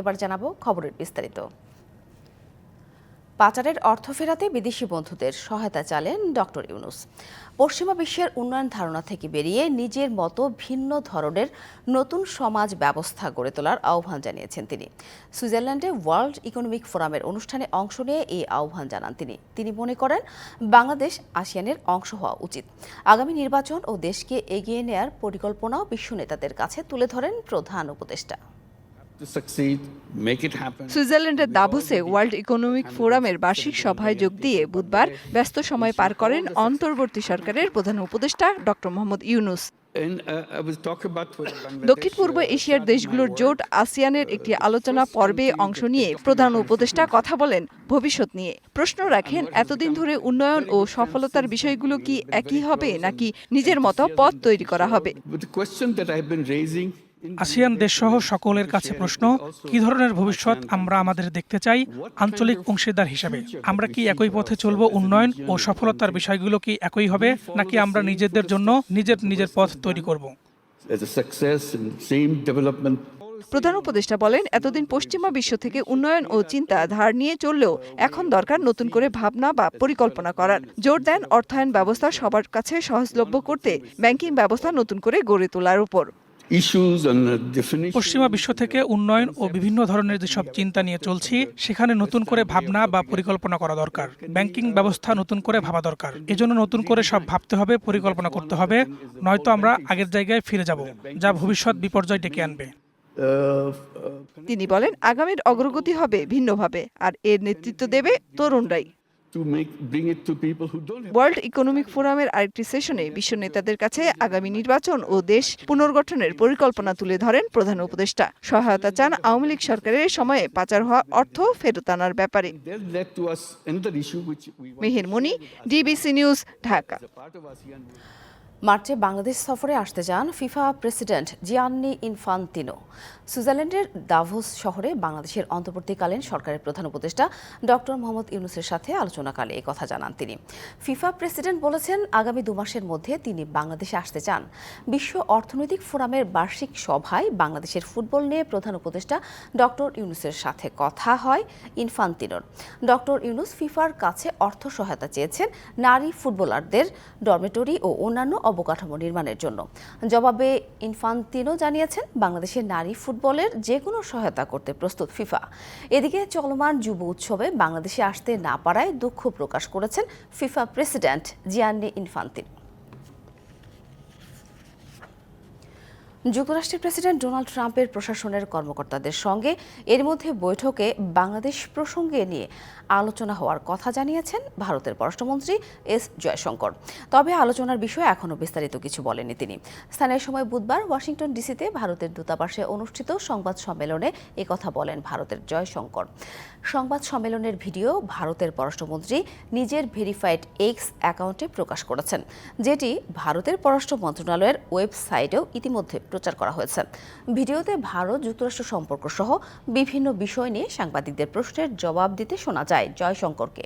এবার জানাব খবরের বিস্তারিত। পাচারের অর্থ ফেরাতে বিদেশি বন্ধুদের সহায়তা চালেন ডক্টর ইউনুস। পশ্চিমা বিশ্বের উন্নয়ন ধারণা থেকে বেরিয়ে নিজের মতো ভিন্ন ধরনের নতুন সমাজ ব্যবস্থা গড়ে তোলার আহ্বান জানিয়েছেন তিনি। সুইজারল্যান্ডে ওয়ার্ল্ড ইকোনমিক ফোরামের অনুষ্ঠানে অংশ নিয়ে এই আহ্বান জানান তিনি। তিনি মনে করেন, বাংলাদেশ আসিয়ানের অংশ হওয়া উচিত। আগামী নির্বাচন ও দেশকে এগিয়ে নেয়ার পরিকল্পনাও বিশ্ব নেতাদের কাছে তুলে ধরেন প্রধান উপদেষ্টা। সুইজারল্যান্ডের দাভোসে ওয়ার্ল্ড ইকোনমিক ফোরামের বার্ষিক সভায় যোগ দিয়ে বুধবার ব্যস্ত সময় পার করেন অন্তর্বর্তী সরকারের প্রধান উপদেষ্টা doctor Mohammad Yunus. Uh, Bangladesh, দক্ষিণ পূর্ব uh, এশিয়ার দেশগুলোর জোট আসিয়ানের একটি আলোচনা পর্বে অংশ নিয়ে প্রধান উপদেষ্টা কথা বলেন ভবিষ্যৎ নিয়ে। প্রশ্ন রাখেন এতদিন ধরে উন্নয়ন ও সফলতার বিষয়গুলো কি একই হবে নাকি নিজের মতো পথ তৈরি করা হবে? আসিয়ান দেশসহ সকলের কাছে প্রশ্ন কি ধরনের ভবিষ্যৎ আমরা আমাদের দেখতে চাই আঞ্চলিক অংশীদার হিসেবে? আমরা কি একই পথে চলব উন্নয়ন ও সফলতার বিষয়গুলো কি একই হবে নাকি আমরা নিজেদের জন্য নিজের নিজের পথ তৈরি করব? প্রধান উপদেষ্টা বলেন এতদিন পশ্চিমা বিশ্ব থেকে উন্নয়ন ও চিন্তা ধার নিয়ে চললেও এখন দরকার নতুন করে ভাবনা বা পরিকল্পনা করার। জোর দেন অর্থায়ন ব্যবস্থা সবার কাছে সহজলভ্য করতে ব্যাংকিং ব্যবস্থা নতুন করে গড়ে তোলার উপর। Issues and definition. পশ্চিমা বিশ্ব থেকে উন্নয়ন ও বিভিন্ন ধরনের যেসব চিন্তা নিয়ে চলছি সেখানে নতুন করে ভাবনা বা পরিকল্পনা করা দরকার। ব্যাংকিং ব্যবস্থা নতুন করে ভাবা দরকার। এজন্য নতুন করে সব ভাবতে হবে পরিকল্পনা করতে হবে নয়তো আমরা আগের জায়গায় ফিরে যাব যা ভবিষ্যৎ বিপর্যয় ডেকে আনবে। তিনি বলেন আগামীর অগ্রগতি হবে ভিন্নভাবে আর এর নেতৃত্ব দেবে তরুণরাই। ওয়ার্ল্ড ইকোনমিক ফোরামের আরেকটি সেশনে বিশ্ব নেতাদের কাছে আগামী নির্বাচন ও দেশ পুনর্গঠনের পরিকল্পনা তুলে ধরেন প্রধান উপদেষ্টা। সহায়তা চান আওয়ামী লীগ সরকারের সময়ে পাচার হওয়া অর্থ ফেরত আনার ব্যাপারে। Meher Moni DBC news Dhaka. মার্চে বাংলাদেশ সফরে আসতে যান ফিফা প্রেসিডেন্ট জিয়ান্নি ইনফান্তিনো। সুইজারল্যান্ডের দাভোস শহরে বাংলাদেশের অন্তর্বর্তীকালীন সরকারের প্রধান উপদেষ্টা ডক্টর মোহাম্মদ ইউনুসের সাথে আলোচনাকালে কথা জানান তিনি। ফিফা প্রেসিডেন্ট বলেছেন, আগামী দু মাসের মধ্যে তিনি বাংলাদেশে আসতে চান। বিশ্ব অর্থনৈতিক ফোরামের বার্ষিক সভায় বাংলাদেশের ফুটবল নিয়ে প্রধান উপদেষ্টা ডক্টর ইউনুসের সাথে কথা হয় ইনফান্তিনোর। ডক্টর ইউনুস ফিফার কাছে অর্থ সহায়তা চেয়েছেন নারী ফুটবলারদের, ডরমেটরি ও অন্যান্য অবকাঠামো নির্মাণের জন্য। জবাবে ইনফান্তিনো জানিয়েছেন, বাংলাদেশের নারী ফুটবলের যে কোনো সহায়তা করতে প্রস্তুত ফিফা। এদিকে চলমান যুব উৎসবে বাংলাদেশে আসতে না পারায় দুঃখ প্রকাশ করেছেন ফিফা প্রেসিডেন্ট জিয়ান্নি ইনফান্তিনো। যুক্তরাষ্ট্রের প্রেসিডেন্ট ডোনাল্ড ট্রাম্পের প্রশাসনের কর্মকর্তাদের সঙ্গে এর মধ্যে বৈঠকে বাংলাদেশ প্রসঙ্গে নিয়ে আলোচনা হওয়ার কথা জানিয়েছেন ভারতের পররাষ্ট্রমন্ত্রী এস জয়শঙ্কর। তবে আলোচনার বিষয়ে এখনও বিস্তারিত কিছু বলেননি তিনি। স্থানীয় সময় বুধবার ওয়াশিংটন ডিসিতে ভারতের দূতাবাসে অনুষ্ঠিত সংবাদ সম্মেলনে কথা বলেন ভারতের জয়শঙ্কর। সংবাদ সম্মেলনের ভিডিও ভারতের পররাষ্ট্রমন্ত্রী নিজের ভেরিফাইড এক্স অ্যাকাউন্টে প্রকাশ করেছেন, যেটি ভারতের পররাষ্ট্র মন্ত্রণালয়ের ওয়েবসাইটেও ইতিমধ্যে প্রচার করা হয়েছে। ভিডিওতে ভারত যুক্তরাষ্ট্র সম্পর্ক সহ বিভিন্ন বিষয় নিয়ে সাংবাদিকদের প্রশ্নের জবাব দিতে শোনা যায় জয়শঙ্করকে।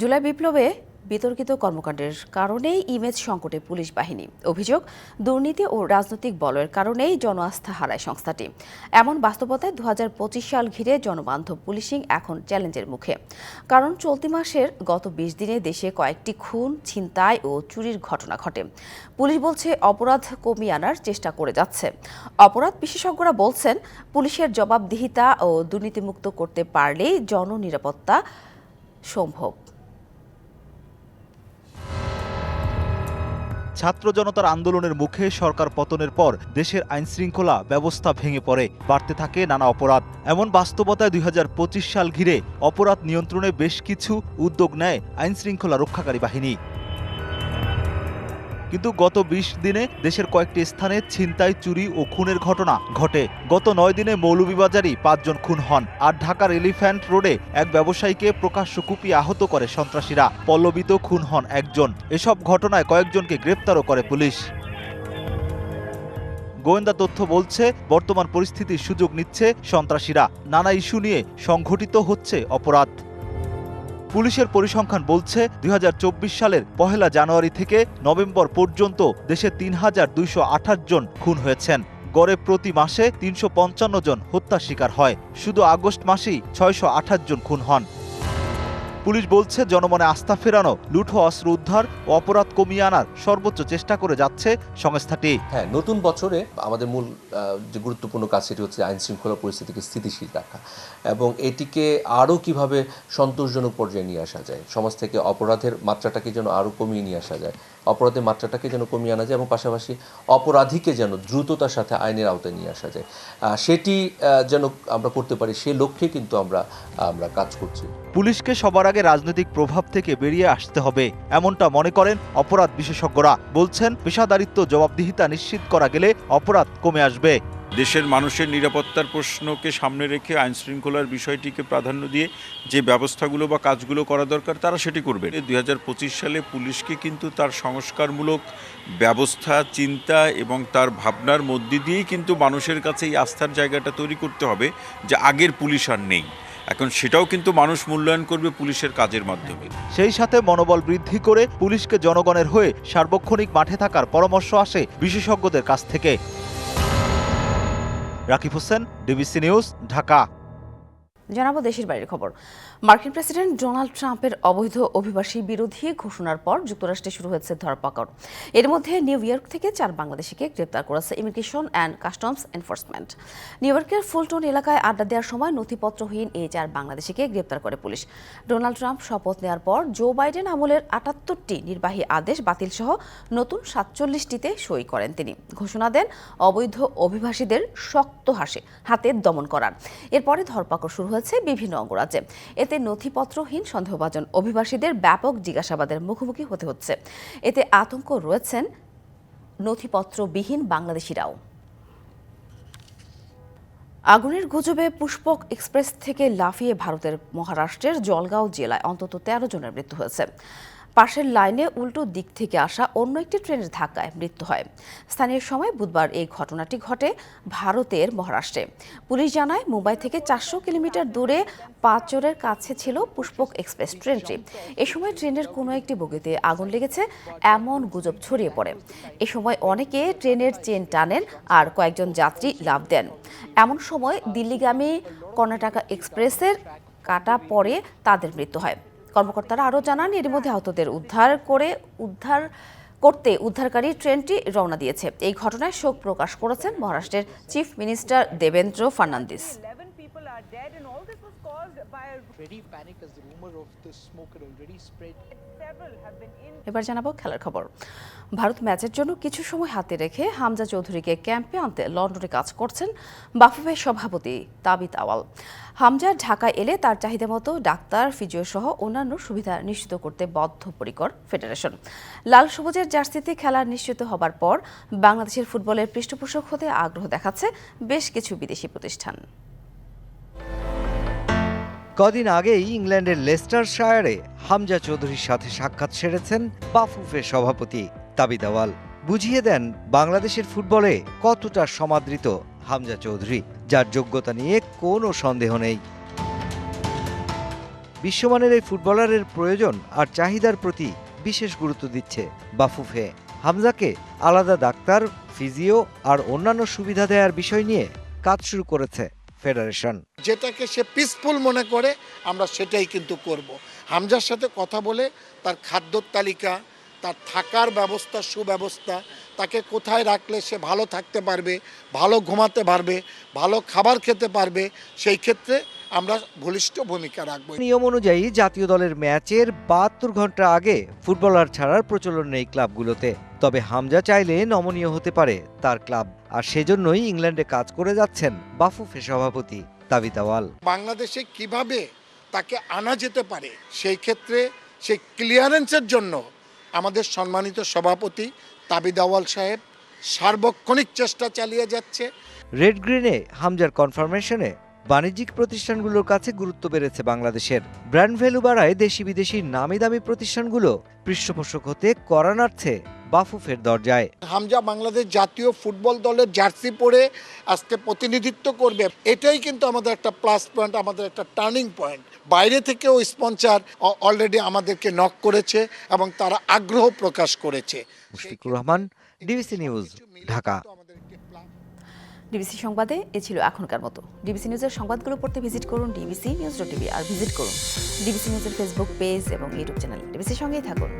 জুলাই বিপ্লবে বিতর্কিত কর্মকাণ্ডের কারণেই ইমেজ সংকটে পুলিশ বাহিনী। অভিযোগ, দুর্নীতি ও রাজনৈতিক বলয়ের কারণেই জনআস্থা হারায় সংস্থাটি। এমন বাস্তবতায় দু হাজার পঁচিশ সাল ঘিরে জনবান্ধব পুলিশিং এখন চ্যালেঞ্জের মুখে। কারণ চলতি মাসের গত বিশ দিনে দেশে কয়েকটি খুন, ছিনতাই ও চুরির ঘটনা ঘটে। পুলিশ বলছে, অপরাধ কমিয়ে আনার চেষ্টা করে যাচ্ছে। অপরাধ বিশেষজ্ঞরা বলছেন, পুলিশের জবাবদিহিতা ও দুর্নীতিমুক্ত করতে পারলেই জননিরাপত্তা সম্ভব। ছাত্র জনতার আন্দোলনের মুখে সরকার পতনের পর দেশের আইনশৃঙ্খলা ব্যবস্থা ভেঙে পড়ে, বাড়তে থাকে নানা অপরাধ। এমন বাস্তবতায় দুই হাজার পঁচিশ সাল ঘিরে অপরাধ নিয়ন্ত্রণে বেশ কিছু উদ্যোগ নেয় আইনশৃঙ্খলা রক্ষাকারী বাহিনী। কিন্তু গত ২০ দিনে দেশের কয়েকটি স্থানে ছিনতাই, চুরি ও খুনের ঘটনা ঘটে। গত নয় দিনে মৌলভীবাজারই পাঁচজন খুন হন আর ঢাকার এলিফ্যান্ট রোডে এক ব্যবসায়ীকে প্রকাশ্য কুপিয়ে আহত করে সন্ত্রাসীরা। পল্লবিত খুন হন একজন। এসব ঘটনায় কয়েকজনকে গ্রেপ্তারও করে পুলিশ। গোয়েন্দা তথ্য বলছে, বর্তমান পরিস্থিতির সুযোগ নিচ্ছে সন্ত্রাসীরা। নানা ইস্যু নিয়ে সংঘটিত হচ্ছে অপরাধ। পুলিশের পরিসংখ্যান বলছে দুই হাজার চব্বিশ সালের পহেলা জানুয়ারি থেকে নভেম্বর পর্যন্ত দেশে তিন হাজার দুইশো আঠাশ জন খুন হয়েছেন। গড়ে প্রতি মাসে তিনশো পঞ্চান্ন জন হত্যার শিকার হয়। শুধু আগস্ট মাসেই ছয়শো আঠাশ জন খুন হন। পুলিশ বলছে, জনমনে আস্থা ফেরানো, লুঠো অস্ত্র উদ্ধার ও অপরাধ কমিয়ে আনার সর্বোচ্চ চেষ্টা করে যাচ্ছে সংস্থাটি। হ্যাঁ নতুন বছরে আমাদের মূল যে গুরুত্বপূর্ণ কাজ সেটি হচ্ছে আইন শৃঙ্খলা পরিস্থিতিকে স্থিতিশীল রাখা এবং এটিকে আরও কীভাবে সন্তোষজনক পর্যায়ে নিয়ে আসা যায়, সমাজ থেকে অপরাধের মাত্রাটাকে যেন আরও কমিয়ে নিয়ে আসা যায় অপরাধের মাত্রাটাকে যেন কমিয়ে আনা যায় এবং পাশাপাশি অপরাধীকে যেন দ্রুততার সাথে আইনের আওতায় নিয়ে আসা যায়। সেটি যেন আমরা করতে পারি সে লক্ষ্যে কিন্তু আমরা আমরা কাজ করছি। পুলিশকে সবার আগে রাজনৈতিক প্রভাব থেকে বেরিয়ে আসতে হবে, এমনটা মনে করেন অপরাধ বিশেষজ্ঞরা। বলছেন, পেশাদারিত্ব, জবাবদিহিতা নিশ্চিত করা গেলে অপরাধ কমে আসবে। দেশের মানুষের নিরাপত্তার প্রশ্নকে সামনে রেখে আইন শৃঙ্খলার বিষয়টিকে প্রাধান্য দিয়ে যে ব্যবস্থাগুলো বা কাজগুলো করা দরকার, তারা সেটি করবে। দুই হাজার পঁচিশ সালে পুলিশকে কিন্তু তার সংস্কারমূলক ব্যবস্থা, চিন্তা এবং তার ভাবনার মধ্যে দিয়েই কিন্তু মানুষের কাছে এই আস্থার জায়গাটা তৈরি করতে হবে যে আগের পুলিশ আর নেই। এখন সেটাও কিন্তু মানুষ মূল্যায়ন করবে পুলিশের কাজের মাধ্যমে। সেই সাথে মনোবল বৃদ্ধি করে পুলিশকে জনগণের হয়ে সার্বক্ষণিক মাঠে থাকার পরামর্শ আসে বিশেষজ্ঞদের কাছ থেকে। Rakib Hossain DBC news Dhaka. জানাব দেশের বাইরের খবর। মার্কিন প্রেসিডেন্ট ডোনাল্ড ট্রাম্পের অবৈধ অভিবাসী বিরোধী ঘোষণার পর যুক্তরাষ্ট্রে শুরু হয়েছে ধরপাকড়। এর মধ্যে নিউ ইয়র্ক থেকে চার বাংলাদেশিকে গ্রেপ্তার করেছে immigration and customs enforcement New ইয়র্কের ফুলটন এলাকায় আড্ডা দেওয়ার সময় নথিপত্রহীন এই চার বাংলাদেশিকে গ্রেপ্তার করে পুলিশ। ডোনাল্ড ট্রাম্প শপথ নেওয়ার পর জো বাইডেন আমলের আটাত্তরটি নির্বাহী আদেশ বাতিল সহ নতুন সাতচল্লিশটিতে সই করেন তিনি। ঘোষণা দেন অবৈধ অভিবাসীদের শক্ত হাসে, হাতে দমন করার। এরপরে ধরপাকড় শুরু হয়েছে বিভিন্ন অঙ্গরাজ্যে। এতে নথিপত্রহীন সন্দেহভাজন অভিবাসীদের ব্যাপক জিজ্ঞাসাবাদের মুখোমুখি হতে হচ্ছে। এতে আতঙ্ক রয়েছেন নথিপত্রবিহীন বাংলাদেশিরাও। আগুনের গুজবে পুষ্পক এক্সপ্রেস থেকে লাফিয়ে ভারতের মহারাষ্ট্রের জলগাঁও জেলায় অন্তত তেরো জনের মৃত্যু হয়েছে। পাশের লাইনে উল্টো দিক থেকে আসা অন্য একটি ট্রেনের ধাক্কায় মৃত্যু হয়। স্থানীয় সময় বুধবার এই ঘটনাটি ঘটে ভারতের মহারাষ্ট্রে। পুলিশ জানায়, মুম্বাই থেকে চারশো কিলোমিটার দূরে পাঁচরের কাছে ছিল পুষ্পক এক্সপ্রেস ট্রেনটি। এ সময় ট্রেনের কোনো একটি বগিতে আগুন লেগেছে, এমন গুজব ছড়িয়ে পড়ে। এ সময় অনেকে ট্রেনের চেন টানেন আর কয়েকজন যাত্রী লাভ দেন। এমন সময় দিল্লিগামী কর্ণাটকা এক্সপ্রেসের কাটা পরে তাদের মৃত্যু হয়। কর্মকর্তারা আরও জানান এর মধ্যে আহতদের উদ্ধার করে উদ্ধার করতে উদ্ধারকারী ট্রেনটি রওনা দিয়েছে। এই ঘটনায় শোক প্রকাশ করেছেন মহারাষ্ট্রের চিফ মিনিস্টার দেবেন্দ্র ফার্নান্দিস। এবার জানাব খেলার খবর। ভারত ম্যাচের জন্য কিছু সময় হাতে রেখে হামজা চৌধুরীকে ক্যাম্পে আনতে লন্ডনে কাজ করছেন বাফুফের সভাপতি তাবিত আওয়াল। হামজা ঢাকায় এলে তার চাহিদা মতো ডাক্তার ফিজিও সহ অন্যান্য সুবিধা নিশ্চিত করতে বদ্ধপরিকর ফেডারেশন। লাল সবুজের জার্সিতে খেলা নিশ্চিত হবার পর বাংলাদেশের ফুটবলের পৃষ্ঠপোষক হতে আগ্রহ দেখাচ্ছে বেশ কিছু বিদেশি প্রতিষ্ঠান। কদিন আগেই ইংল্যান্ডের লেস্টার শায়ারে হামজা চৌধুরীর সাথে সাক্ষাৎ সেরেছেন বাফুফের সভাপতি তাবিদ আওয়াল বুঝিয়ে দেন, বাংলাদেশের ফুটবলে কতটা সমাদৃত হামজা চৌধুরী, যার যোগ্যতা নিয়ে কোনো সন্দেহ নেই। বিশ্বমানের এই ফুটবলারের প্রয়োজন আর চাহিদার প্রতি বিশেষ গুরুত্ব দিচ্ছে বাফুফে। হামজাকে আলাদা ডাক্তার, ফিজিও আর অন্যান্য সুবিধা দেওয়ার বিষয় নিয়ে কাজ শুরু করেছে ফেডারেশন। যেটাকে সে পিসফুল মনে করে আমরা সেটাই কিন্তু করব। হামজার সাথে কথা বলে তার খাদ্যর তালিকা তার থাকার ব্যবস্থা সুব্যবস্থা তাকে কোথায় রাখলে সে ভালো থাকতে পারবে ভালো ঘুমাতে পারবে ভালো খাবার খেতে পারবে সেই ক্ষেত্রে আমরা বলিষ্ঠ ভূমিকা রাখব। নিয়ম অনুযায়ী জাতীয় দলের ম্যাচের বাহাত্তর ঘণ্টা আগে ফুটবলার ছাড়ার প্রচলন নেই ক্লাবগুলোতে। তবে হামজা চাইলে নমনীয় হতে পারে তার ক্লাব। আর সেজন্যই ইংল্যান্ডে কাজ করে যাচ্ছেন বাফুফে সভাপতি তাবিতাওয়াল বাংলাদেশে কীভাবে তাকে আনা যেতে পারে সেই ক্ষেত্রে সেই ক্লিয়ারেন্সের জন্য আমাদের সম্মানিত সভাপতি তাবিদাওয়াল সাহেব সার্বক্ষণিক চেষ্টা চালিয়ে যাচ্ছে। রেড গ্রিনে হামজার কনফার্মেশনে বাণিজ্যিক প্রতিষ্ঠানগুলোর কাছে গুরুত্ব বেড়েছে বাংলাদেশের। ব্র্যান্ড ভ্যালু বাড়ায় দেশি বিদেশি নামি দামি প্রতিষ্ঠানগুলো। পৃষ্ঠপোষক হতে করানার্থে বাফুফের দরজায়। হামজা বাংলাদেশ জাতীয় ফুটবল দলের জার্সি পরে আজকে প্রতিনিধিত্ব করবে। এটাই কিন্তু আমাদের একটা প্লাস পয়েন্ট আমাদের একটা টার্নিং পয়েন্ট বাইরে থেকেও স্পন্সার অলরেডি আমাদেরকে নক করেছে এবং তারা আগ্রহ প্রকাশ করেছে। Mushfiqur Rahman DBC news Dhaka. DBC সংবাদে এ ছিল এখনকার মতো। ডিবিসি নিউজের সংবাদগুলো পড়তে ভিজিট করুন ডিবিসি নিউজ ডট টিভি আর ভিজিট করুন ডিবিসি নিউজের ফেসবুক পেজ এবং ইউটিউব চ্যানেল ডিবিসির সঙ্গেই থাকুন।